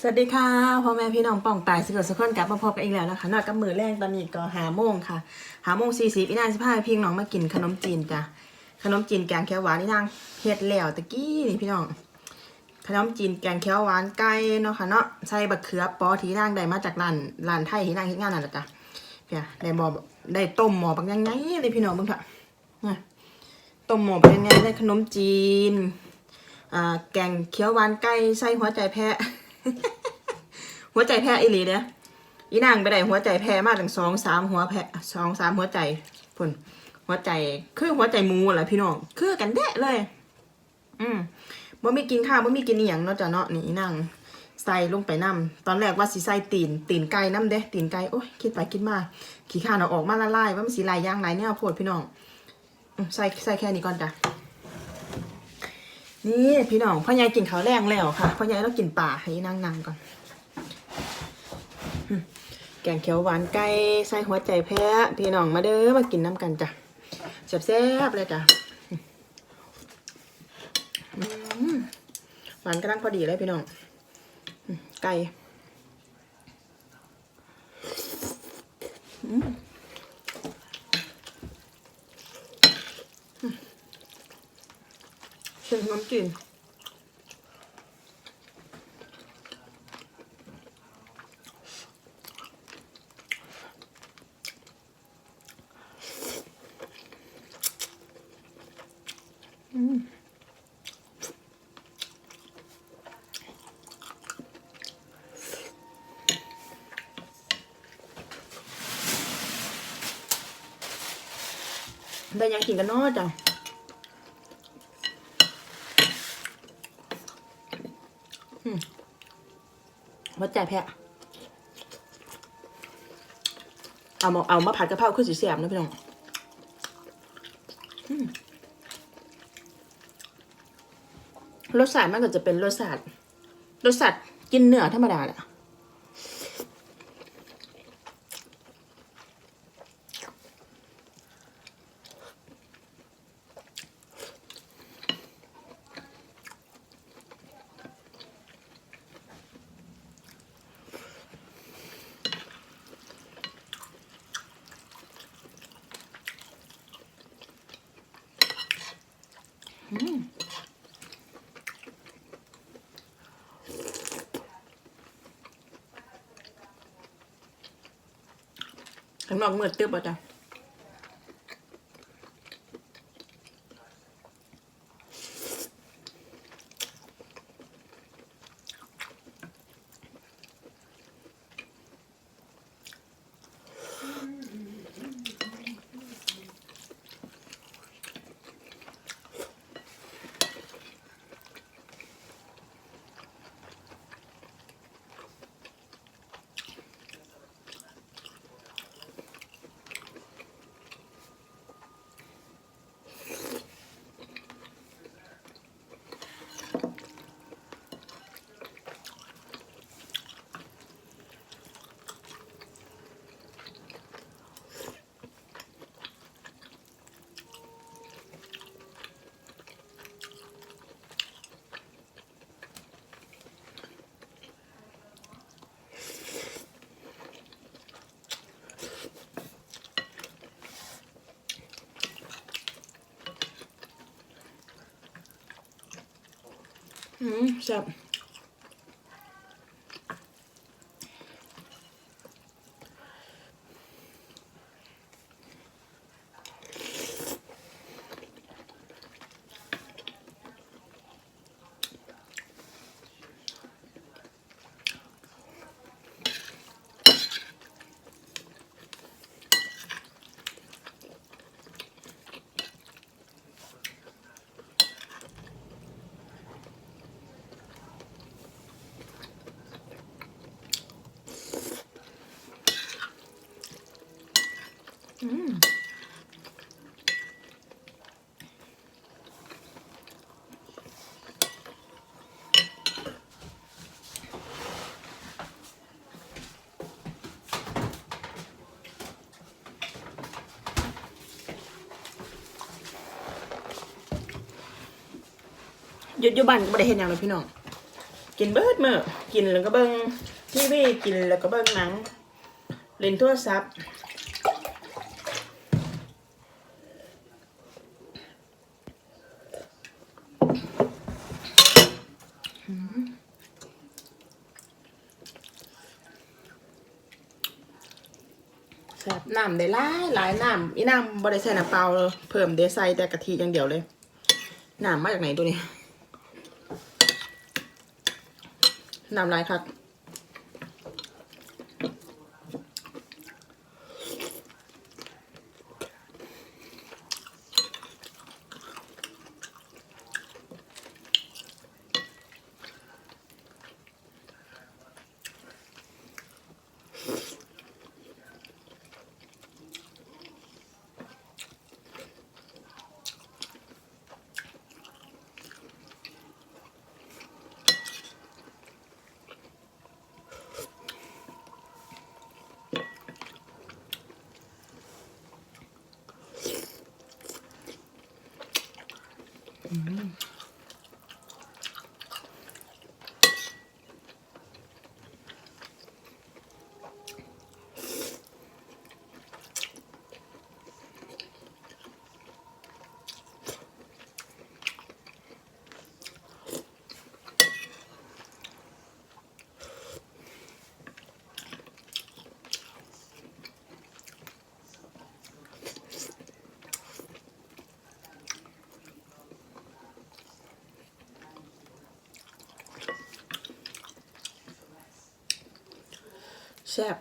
สวัสดีค่ะพ่อแม่พี่น้องป่องปายสกุลสกุลกลับมาพบกันอีกแล้วนะคะนอกกับมือแรกตอนนี้ก็หาโมงค่ะหาโมงสี่สิบอีนางสิบห้าพี่น้องมากินขนมจีนจ้ะขนมจีนแกงเขียวหวานนี่นางเฮ็ดแล้วตะกี้นี่พี่น้อง ขนมจีนแกงเขียวหวานไก่เนาะค่ะเนาะใส่บักเขือปอที่นางได้มาจากร้านร้านไทยที่นางเฮ็ดงานนั่นแหละจ้ะเพี่ยได้หมอได้ต้มหมอบักยังไงเลยพี่น้องเบิ่งค่ะต้มหมอบักยังไงได้ขนมจีนอ่าแกงเขียวหวานไก่ใส่หัวใจแพะ หัวใจแพ้อีหลีเด้ออีนางไปได้หัวใจแพ้มาถึงสองสามหัวแพ้สองสามหัวใจพุ่นหัวใจคือหัวใจมูแหละพี่น้องคือกันแดะเลย อืมบ่มีกินข้าวบ่มีกินอีหยังเนาะจ้ะเนาะนี่อีนางใส่ลงไปน้ำตอนแรกว่าสิใส่ตีนตีนไก่น้ำเด้ตีนไก่โอ้ยคิดไปคิดมาขี้ข้านเอาออกมาละลายว่ามันสิลายย่างไรเนี่ยโพดพี่น้องใส่ใส่แค่นี้ก่อนจ้ะ นี่พี่น้องพ่อใหญ่กินข้าวแรงแล้วค่ะพ่อใหญ่ต้องกินป่าให้อีนางนั่งก่อนแกงเขียวหวานไก่ใส่หัวใจแพะพี่น้องมาเด้อมากินน้ำกันจ้ะแซ่บๆเลยจ้ะหวานกระด้างพอดีเลยพี่น้องไก่อืมอืม เส้นน้ำจีนได้ยังกินกันเนาะจ้ะ หัวใจแพะเอามาเอามาผัดกะเพราขึ้นสีแสบนะพี่น้องรสชาติมันก็จะเป็นรสชาติรสชาติกินเนื้อธรรมดาแหละ ข้าง นอกมืดตึ๊บอะจ้ะ แซ่บ ยุดยู่บ้านก็ไม่ได้เห็นอย่างเลยพี่น้อง กินเบิร์ดมื้อกินแล้วก็เบิ่งทีวีกินแล้วก็เบิ่งหนังเล่นโทรศัพท์แซ่บ น้ำได้หลายหลายน้ำอีน้ำบริใส่น้ำเปล่าเพิ่มเดซใส่แต่กะทิอย่างเดียวเลยน้ำมาจากไหนตัวนี้น้ำลายครั บ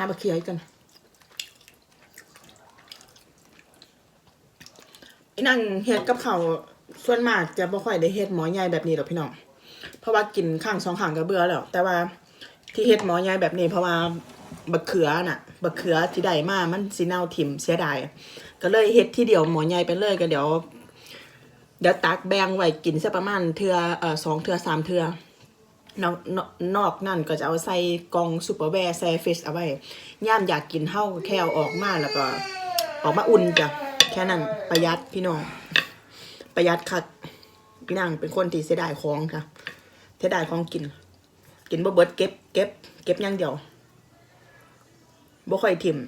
าบะเขียอีกกันไอ้นั่งเฮ็ดกับเขาส่วนมากจะบ่ค่อยได้เฮ็ดหมอใหญ่แบบนี้หรอกพี่น้อง เพราะว่ากินข้างสองข้างก็เบื่อแล้ว แต่ว่าที่เฮ็ดหมอใหญ่แบบนี้ เพราะว่าบักเขือน่ะบักเขือที่ได้มามันสิเน่าถิ่มเสียดาย ก็เลยเฮ็ดที่เดียวหมอใหญ่ไปเลยก็เดี๋ยวเดี๋ยวตักแบ่งไว้กินสักประมาณเทือเอ่อสองเทือสามเทือ นอกนอกนั่นก็จะเอาใส่กล่องซูเปอร์แวร์ใส่ฟิชเอาไว้ย่ามอยากกินเท่าแค่เอาออกมาแล้วก็ ออกมาอุ่นจ้ะแค่นั้นประหยัดพี่น้อง ประหยัดคักพี่นางเป็นคนที่เสียดายของค่ะเสียดายของกิน กินบ่เบิดเก็บเก็บเก็บอย่างเดียวบ่ค่อยถิ่ม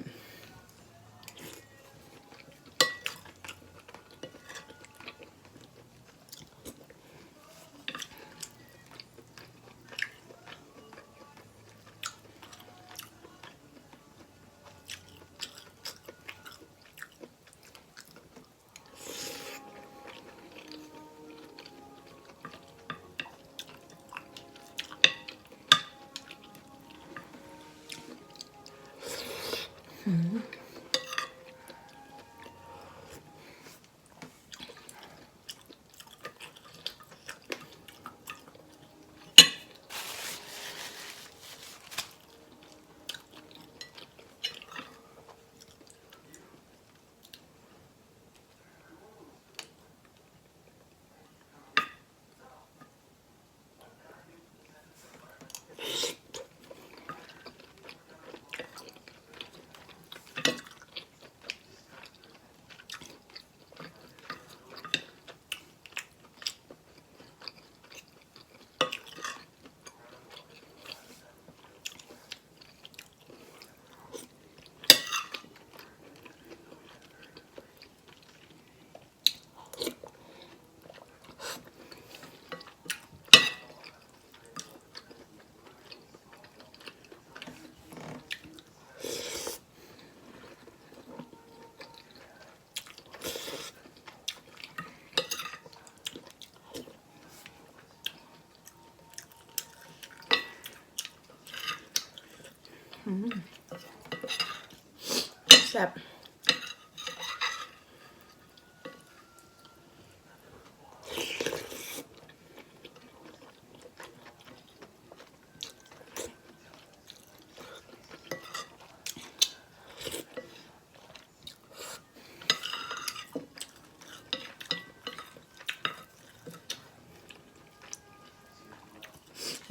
ซ่บ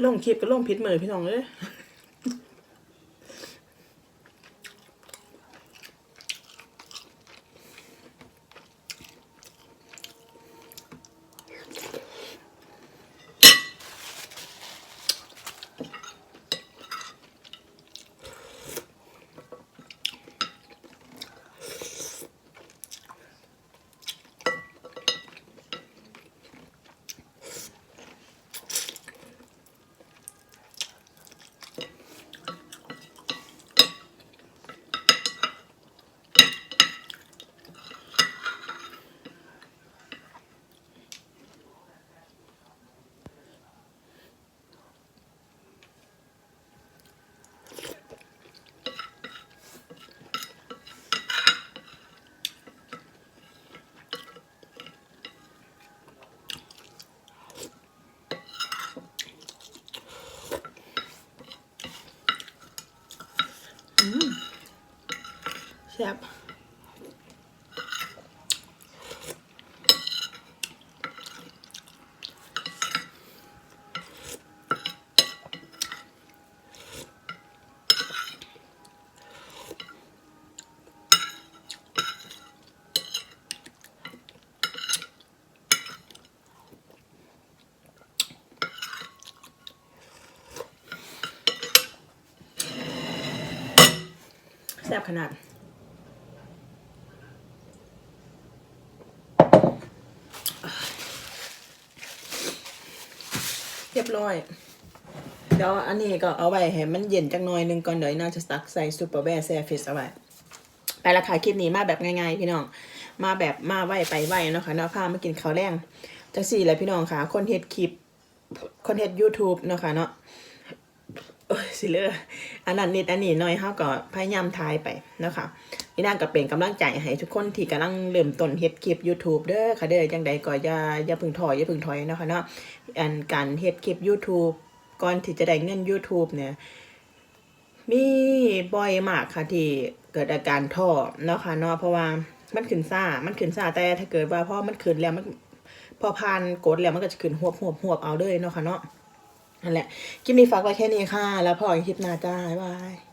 ลงคลิปก็ลงผิดมือพี่น้องเลย แซ่บแซ่บขนาด รียบร้อย เดี๋ยวอันนี้ก็เอาไว้ให้มันเย็นจักหน่อยนึงก่อนเดี๋ยวน่าจะตักใส่ซูเปอร์แวร์แซฟิสเอาไว้ไปละค่ะคลิปนี้มาแบบง่ายๆพี่น้อง มาแบบมาไหวไปไหวเนาะค่ะเนาะพามากินข้าวแรงจังสี่แหละพี่น้องค่ะ คนเฮ็ดคลิป คนเฮ็ด YouTube เนาะค่ะเนาะโอ้ยสิเลออันนั้นนิดอันนี้หน่อยเฮาก็พยายามทายไปเนาะค่ะ พี่นางก็เป็นกำลังใจให้ทุกคนที่กำลังเริ่มต้นเฮ็ดคลิป YouTube เด้อค่ะเด้อจังใดก็อย่าอย่าพึ่งถอยอย่าพึ่งถอยนะค่ะเนาะอันการเฮ็ดคลิป YouTube ก่อนที่จะได้เงิน YouTube เนี่ยมีบ่อยมากค่ะที่เกิดอาการท้อเนาะค่ะเนาะเพราะว่ามันขึ้นซ่า มันขึ้นซ่าแต่ถ้าเกิดว่าพอมันขึ้นแล้วมันพอผ่านกดแล้วมันก็จะขึ้นหวบหวบหวบเอาเลยเนาะค่ะเนาะนั่นแหละคลิปนี้ฝากไว้แค่นี้ค่ะ แล้วพอกันคลิปหน้าจ้าบ๊ายบาย